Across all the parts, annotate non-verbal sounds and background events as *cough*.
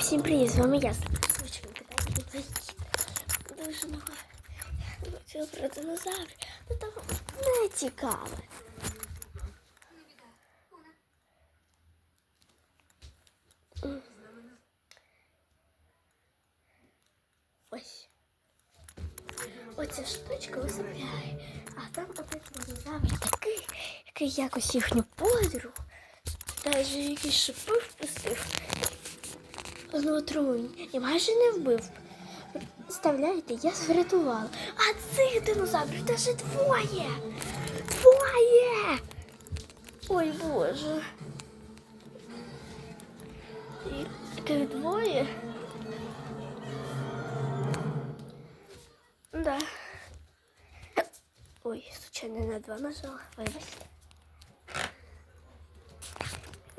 Всім привіт, з вами я. Дуже много хотіла про динозаврів. Ну там не цікаве. Ось. Оця штучка усипляє. А там один динозавр такий, який якось їхню подругу. Даже якісь шипи впустив. Ну, отруєнь. І майже не вбив. Представляєте, я врятувала. А цих динозаврів даже двоє. Двоє. Ой, Боже. Тих двоє. Да. Ой, случайно на два нажала. Вибачте.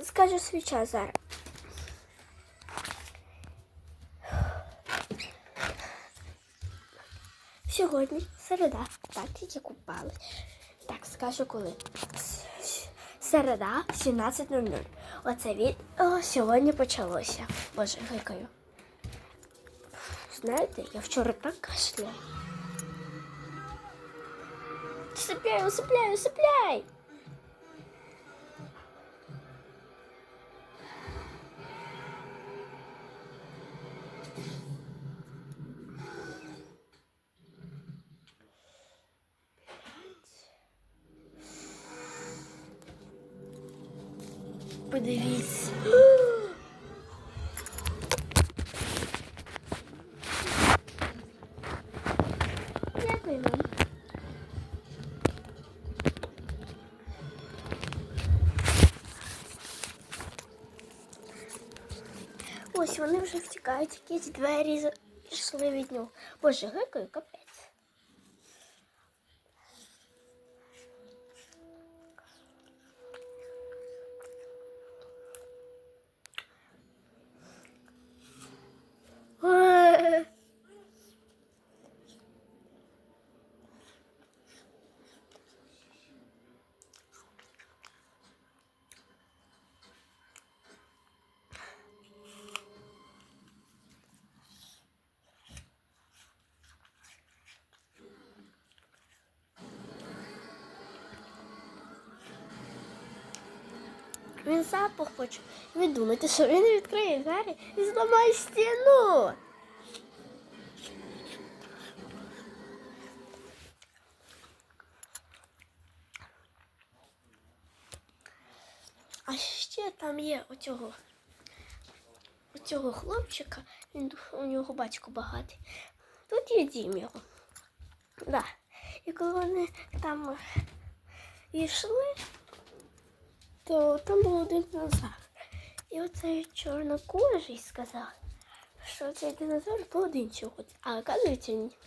Скажу свій час зараз. Сьогодні середа. Так, тільки купала. Так, скажу коли. Середа 17.00. Оце відео сьогодні почалося. Боже, гикаю. Знаєте, я вчора так кашляю. Сипляй, усипляй, усипляй! Подивіться. Дякую. Ось вони вже втікають, якісь двері пішли від нього. Боже, гикаю, капець. Він запах хоче. Ви думаєте, що він відкриє двері і зламає стіну. А ще там є оцього, оцього хлопчика, він, у нього батько багатий. Тут є дім його. Да. І коли вони там йшли, то там був один динозавр. І оцей чорнокожий сказав, що цей динозавр поодинчий ходить. А оказується, ні.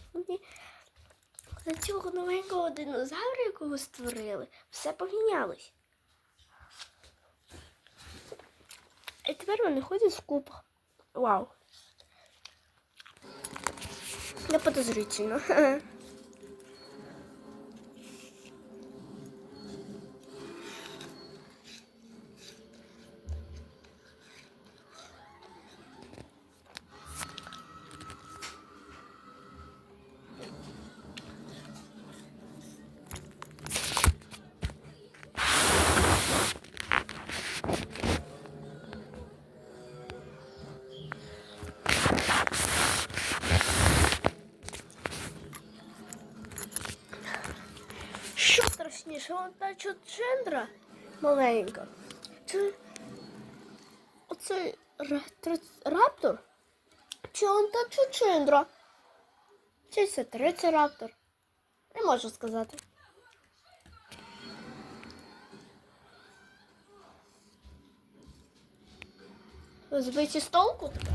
За цього новенького динозавра, якого створили, все помінялось. І тепер вони ходять в купах. Вау. Не подозрительно. *laughs* страшніше, вон та чучендра маленька. Чи оцей раптор? Чи он та чучендра? Чи це трицераптор? Не можу сказати. Збиті з толку тепер?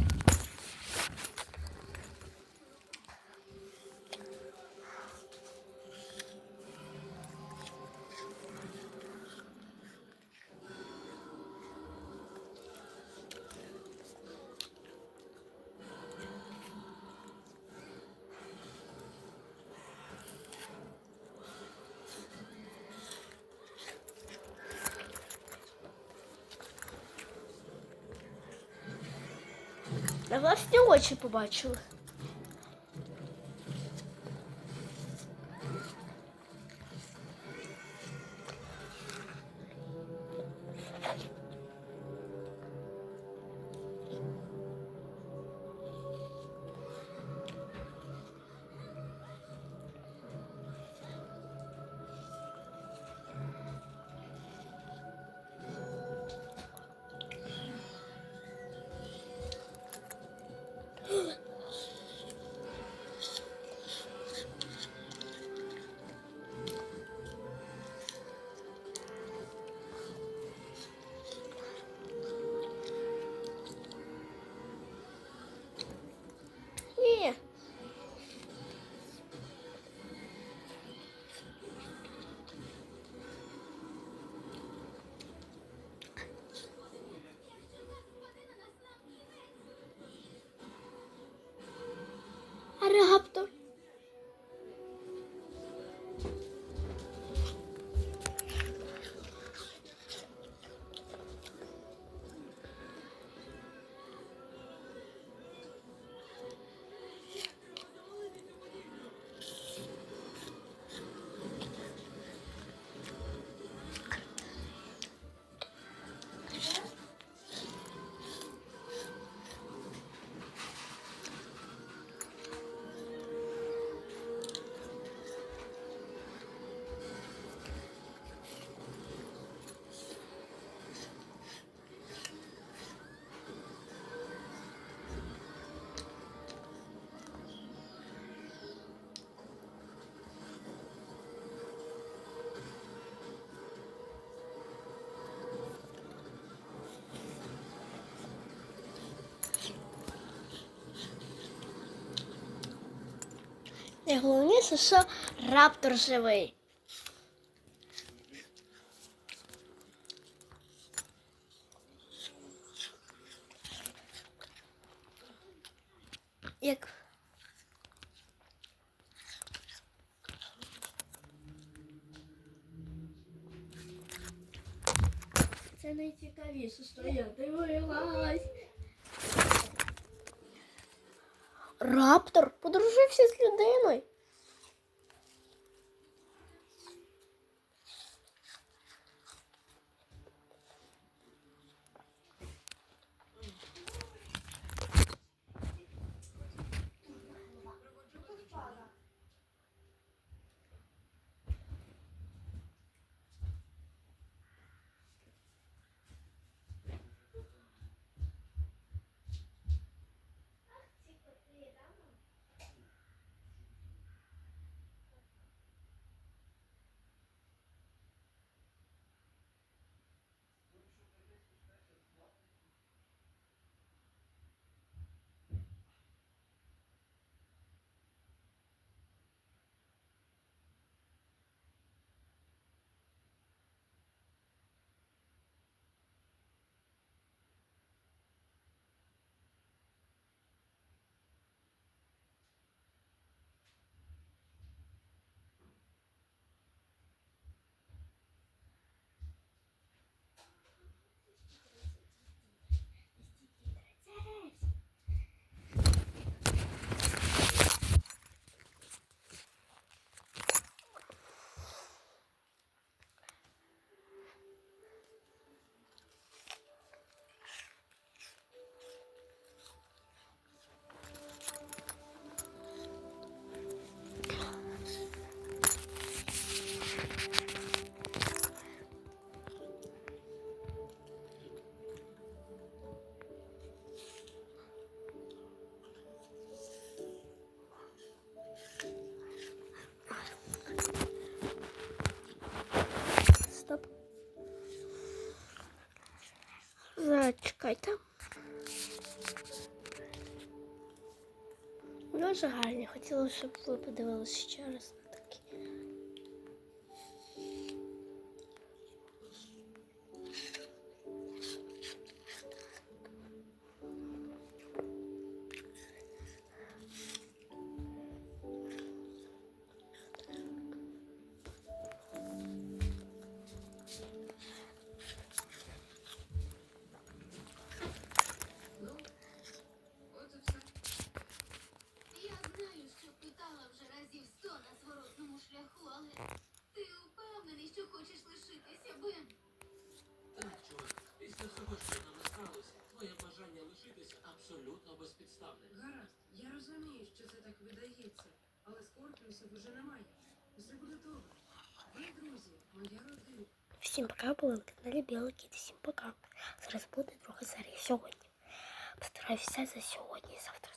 На власні очі побачили. А раптор? Найголовніше, що раптор живий. Як Це найцікавіше, що я дивилась. Раптор подружився з людиною. Зачекайте. Дуже гарні. Хотіла, щоб ви подивилися ще раз абсолютно безпідставне. Гаразд, я розумію, що це так видається, але Скорпіусів уже немає. Усе буде добре. Ви, друзі, моя родина. Всім пока, були на каналі Білий Кіт. Всім пока. Зараз буде друга серія сьогодні. Постараюся за сьогодні і завтра